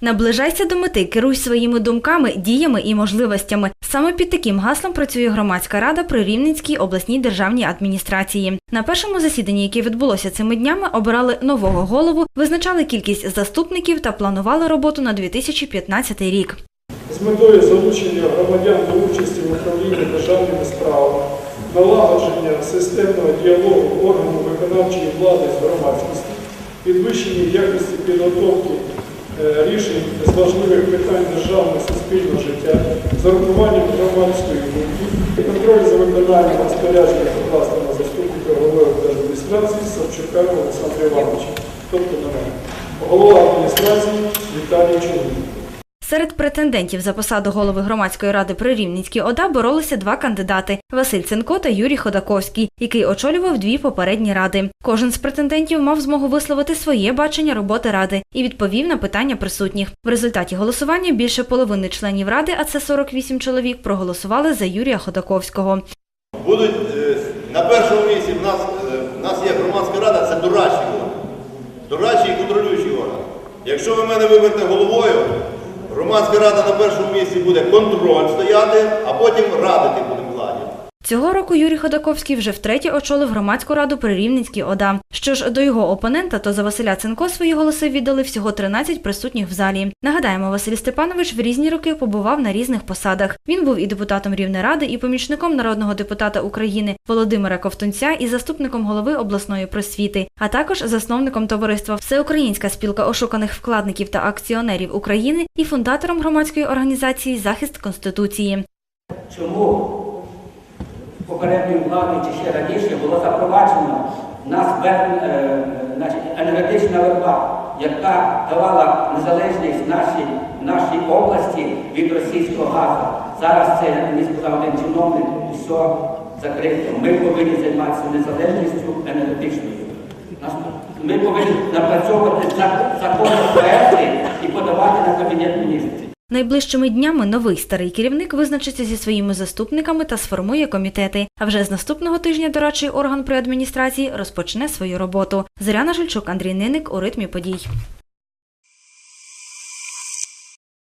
Наближайся до мети, керуй своїми думками, діями і можливостями. Саме під таким гаслом працює громадська рада при Рівненській обласній державній адміністрації. На першому засіданні, яке відбулося цими днями, обирали нового голову, визначали кількість заступників та планували роботу на 2015 рік. з метою залучення громадян до участі в управлінні державними справами, налагодження системного діалогу органів виконавчої влади з громадськістю, підвищення якості підготовки рішень з важливих питань державного суспільного життя, з урахуванням громадської думки, і контроль за виконанням розпорядження власного заступника голови адміністрації Савчука Олександра Івановича, тобто на мене. Голова адміністрації Віталій Чоловік. Серед претендентів за посаду голови громадської ради при Рівненській ОДА боролися два кандидати Василь Ценко та Юрій Ходаковський, який очолював дві попередні ради. Кожен з претендентів мав змогу висловити своє бачення роботи ради і відповів на питання присутніх. В результаті голосування більше половини членів ради, а це 48 чоловік, проголосували за Юрія Ходаковського. Будуть е, на першому місці в нас, е, в нас є громадська рада, це дорадчий орган. Дорадчий і контролюючий орган. Якщо ви мене виберете головою, громадська рада на першому місці буде контроль стояти, а потім радити владі. Цього року Юрій Ходаковський вже втретє очолив громадську раду при Рівненській ОДА. Що ж до його опонента, то за Василя Ценко свої голоси віддали всього 13 присутніх в залі. Нагадаємо, Василь Степанович в різні роки побував на різних посадах. Він був і депутатом Рівнеради, і помічником народного депутата України Володимира Ковтунця, і заступником голови обласної просвіти, а також засновником товариства Всеукраїнська спілка ошуканих вкладників та акціонерів України і фундатором громадської організації Захист Конституції. Чому попередньої влади чи ще раніше було запроваджено в нас е, енергетична верба, яка давала незалежність нашій, нашій області від російського газу. Зараз це, мені сказав один чиновник, все закрито. Ми повинні займатися незалежністю енергетичною. Ми повинні напрацьовувати за- законопроекти і подавати на кабінет міністрів. Найближчими днями новий старий керівник визначиться зі своїми заступниками та сформує комітети. А вже з наступного тижня дорадчий орган при адміністрації розпочне свою роботу. Зоряна Жильчук, Андрій Ниник у ритмі подій.